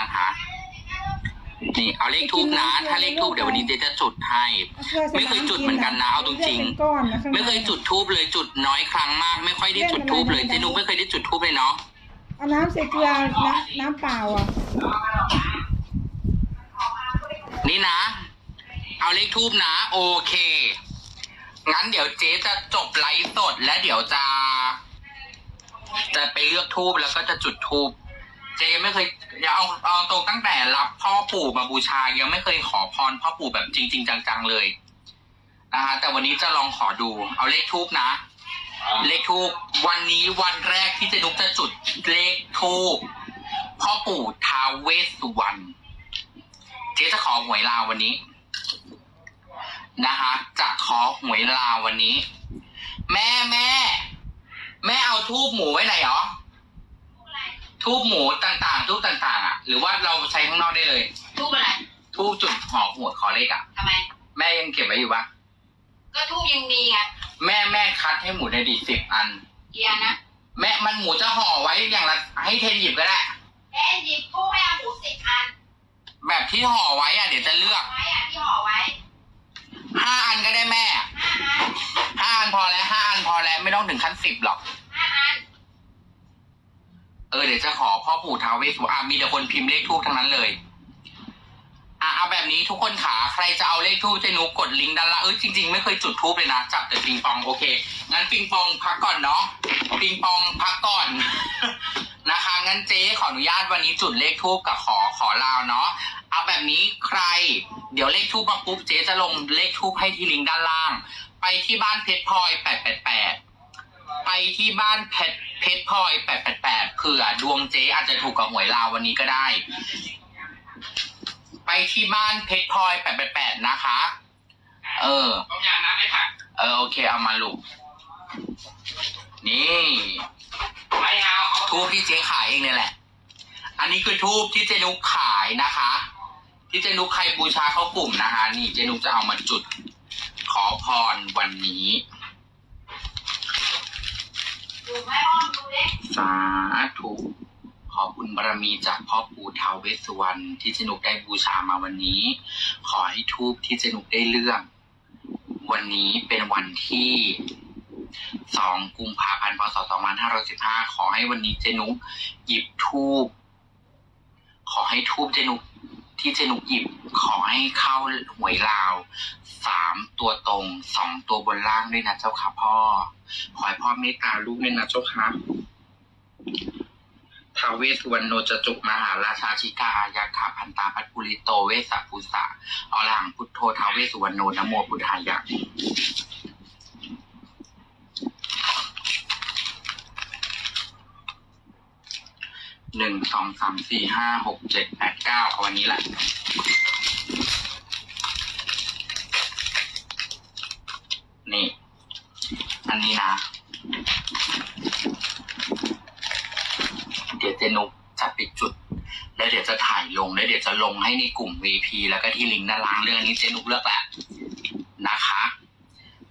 นะคะ นี่เอาเลขทูบนะ ถ้าเลขทูบเดี๋ยววันนี้เจ๊จะจุดให้ ไม่เคยจุดเหมือนกันนะเอาตรงๆเป็นก้อนนะข้างในไม่เคยจุดทูบเลยจุดน้อยครั้งมาก ไม่ค่อยได้จุดทูบเลยเจนุกไม่เคยได้จุดทูบเลยเนาะเอาน้ำใส่เกลือน้ำน้ำเปล่าอะ นี่นะ เอาเลขทูบนะ โอเค งั้นเดี๋ยวเจ๊จะจบไลฟ์สดและเดี๋ยวจะ จะไปเลือกทูบแล้วก็จะจุดทูบ เจ๊ไม่เคยอย่าเอาเอาตรงตั้งแต่รับพ่อปู่มาบูชายังไม่เคยขอพรพ่อปู่แบบจริง ๆ จังๆเลยนะคะแต่วันนี้จะลองขอดู เอาเลขทูบนะ เลขทูบวันนี้วันแรกที่เจนุกจะจุดเลขทูบพ่อปู่ท้าวเวสสุวรรณเจ๊จะขอหวยลาววันนี้ นะคะจะขอหวยลาววันนี้ แม่แม่ แม่เอาทูบหมูไว้ไหนหรอ ทูบหมูต่างๆ ทูบต่างๆอะหรือว่าเราใช้ข้างนอกได้เลย ทูบอะไรทูบจุดหอหัวขอเลขอะ ทำไม แม่ยังเก็บไว้อยู่ปะก็ทูบยังดีไงแม่แม่คัดให้หมูในดีสิบอัน เกียร์นะแม่มันหมูจะห่อไว้อย่างละให้เทนหยิบก็ได้แค่หยิบทูบให้เอาหมูสิบอันแบบที่ห่อไว้อะเดี๋ยวจะเลือกไว้อะที่ห่อไว้ห้าอันก็ได้แม่ห้าอันห้าอันพอแล้วห้าอันพอแล้วไม่ต้องถึงขั้นสิบหรอกห้าอันเออเดี๋ยวจะขอพ่อปู่ท้าวเวสสุวรรณอะมีแต่คนพิมพ์เลขทูบทั้งนั้นเลยอะเอาแบบนี้ทุกคนขาใครจะเอาเลขทูบเจนุกกดลิงก์ด้านล่างเอ้จริงๆไม่เคยจุดทูบเลยนะจับแต่ปิงปองโอเคงั้นปิงปองพักก่อนเนาะปิงปองพักก่อน นะคะงั้นเจ๊ขออนุญาตวันนี้จุดเลขทูบกับขอขอลาวเนาะเอาแบบนี้ใคร เดี๋ยวเลขทูบมาปุ๊บเจ๊จะลงเลขทูบให้ที่ลิงก์ด้านล่าง ไปที่บ้านเพชรพลอยแปดแปดแปดไปที่บ้านเพชร เพชรพลอยแปดแปดแปดเผื่อดวงเจ๊อาจจะถูกกับหวยลาววันนี้ก็ได้ ไปที่บ้านเพชรพลอยแปดแปดแปดนะคะ เออต้มยำน้ำไหมค่ะเออโอเคเอามาลูกนี่ไม่เอาเอาทูบที่เจ๊ขายเองเนี่ยแหละ อันนี้คือทูบที่เจนุกขายนะคะ ที่เจนุกใครบูชาเข้ากลุ่มนะคะ นี่เจนุกจะเอามาจุด ขอพรวันนี้ดูแม่อ้อมดูดิ สาธุขอบุญบารมีจากพ่อปู่ท้าวเวสสุวรรณที่เจนุกได้บูชามาวันนี้ ขอให้ทูบที่เจนุกได้เรื่องวันนี้เป็นวันที่สองกุมภาพันธ์พศสองพันห้าร้อยสิบห้าขอให้วันนี้เจนุกหยิบทูบขอให้ทูบเจนุก ที่เจนุกหยิบขอให้เข้าหวยลาวสามตัวตรงสองตัวบนล่างด้วยนะเจ้าค่ะพ่อ ขอให้พ่อเมตตาลูกด้วยนะเจ้าค่ะทาเวสวรรณโนจจุมหาราชาชิกายาคาพันตาพัทปุริโตเวสสปุสะอรหังพุทโธทาเวสวรรณโนนโมพุทธายะ หนึ่งสองสามสี่ห้าหกเจ็ดแปดเก้าเอาวันนี้แหละนี่ อันนี้นะ เดี๋ยวเจนุกจะปิดจุด แล้วเดี๋ยวจะถ่ายลง แล้วเดี๋ยวจะลงให้ในกลุ่ม VP แล้วก็ที่ลิงก์ด้านล่างเรื่องนี้เจนุกเลือกแหละนะคะ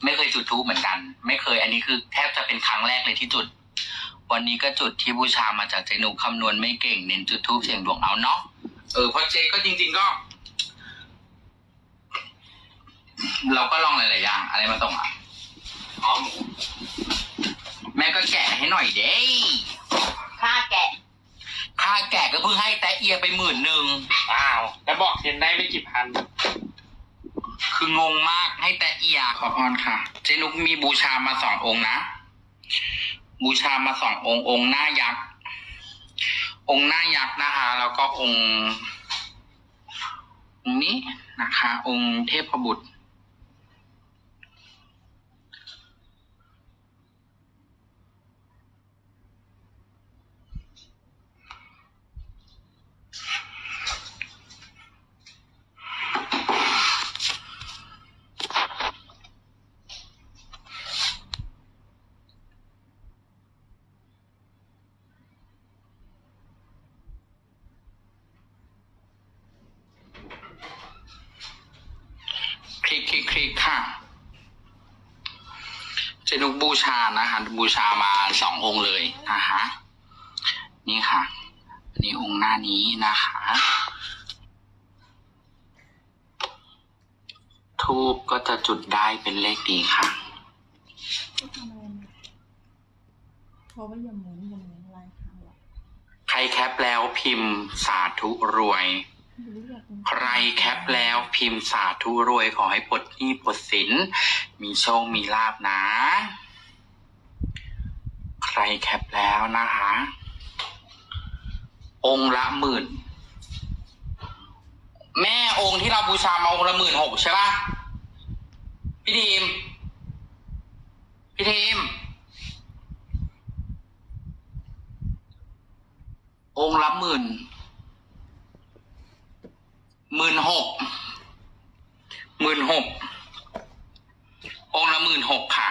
ไม่เคยจุดทูบเหมือนกัน ไม่เคย อันนี้คือแทบจะเป็นครั้งแรกเลยที่จุด วันนี้ก็จุดที่บูชามาจากเจนุกคำนวณไม่เก่งเน้นจุดทูบเสียงดวงเอาเนาะเออเพราะเจก็จริง ๆก็ เราก็ลองหลายๆอย่าง อะไรมาส่งอะอ๋อหมูแม่ก็แกะให้หน่อยเด้ค่าแกะค่าแกะก็เพิ่งให้แต่เอียไปหมื่นหนึ่งอ้าว แล้วบอกเทนได้ไม่กี่พัน คืองงมากให้แต่เอียขอพรค่ะ เจนุกมีบูชามาสององค์นะ บูชามาสององค์องค์หน้ายักษ์องค์หน้ายักษ์นะคะ แล้วก็องค์นี้นะคะ องค์เทพบุตร คลิกค่ะเจนุกบูชานะคะบูชามาสององค์เลยนะคะนี่ค่ะนนี้องค์หน้านี้นะคะทูบก็จะจุดได้เป็นเลขดีค่ะเพราะว่าอย่าหมุนอย่าหมุนลายขาวอะใครแคปแล้วพิมพ์สาธุรวย ใครแคปแล้วพิมพ์สาธุรวยขอให้ปลดหนี้ปลดสิน มีโชคมีลาบนะ ใครแคปแล้วนะคะ องค์ละหมื่น แม่องค์ที่เราบูชามาองค์ละหมื่นหกใช่ปะพี่ทีม พี่ทีม องค์ละหมื่น หมื่นหกหมื่นหกองละหมื่นหกค่ะ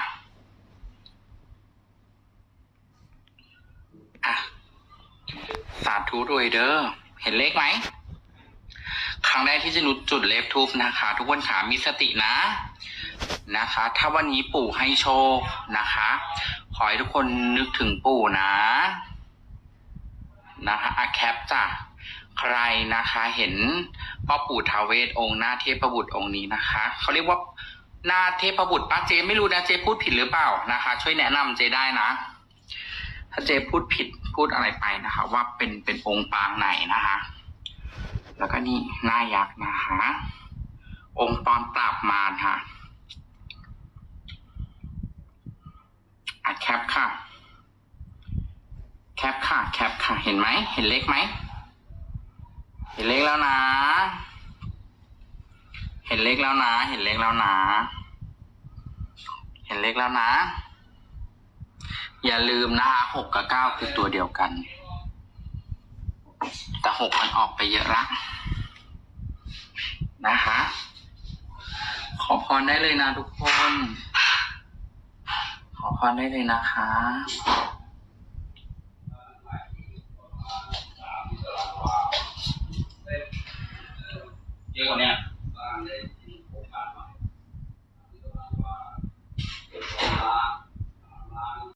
อะสาธุรวยเด้อเห็นเลขไหม ครั้งแรกที่จะนุดจุดเลขทูบนะคะ ทุกคนขามีสตินะนะคะ ถ้าวันนี้ปู่ให้โชคนะคะ ขอให้ทุกคนนึกถึงปู่นะ นะคะอะแคปจ้ะ ใครนะคะเห็นพ่อปู่ทาวเวศองค์หน้าเทพบุตรองค์นี้นะคะเขาเรียกว่าหน้าเทพบุตรป้าเจไม่รู้นะเจพูดผิดหรือเปล่านะคะ ช่วยแนะนำเจได้นะ ถ้าเจพูดผิดพูดอะไรไปนะคะ ว่าเป็นเป็นองค์ปางไหนนะคะ แล้วก็นี่หน้ายักษ์นะคะองค์ตอนปราบมารค่ะอะแคปค่ะ แคปค่ะ แคปค่ะ เห็นไหม เห็นเลขไหม เห็นเลขแล้วนะ เห็นเลขแล้วนะ เห็นเลขแล้วนะ เห็นเลขแล้วนะ อย่าลืมนะคะหกกับเก้าคือตัวเดียวกัน แต่หกมันออกไปเยอะละนะคะ ขอพรได้เลยนะทุกคน ขอพรได้เลยนะคะ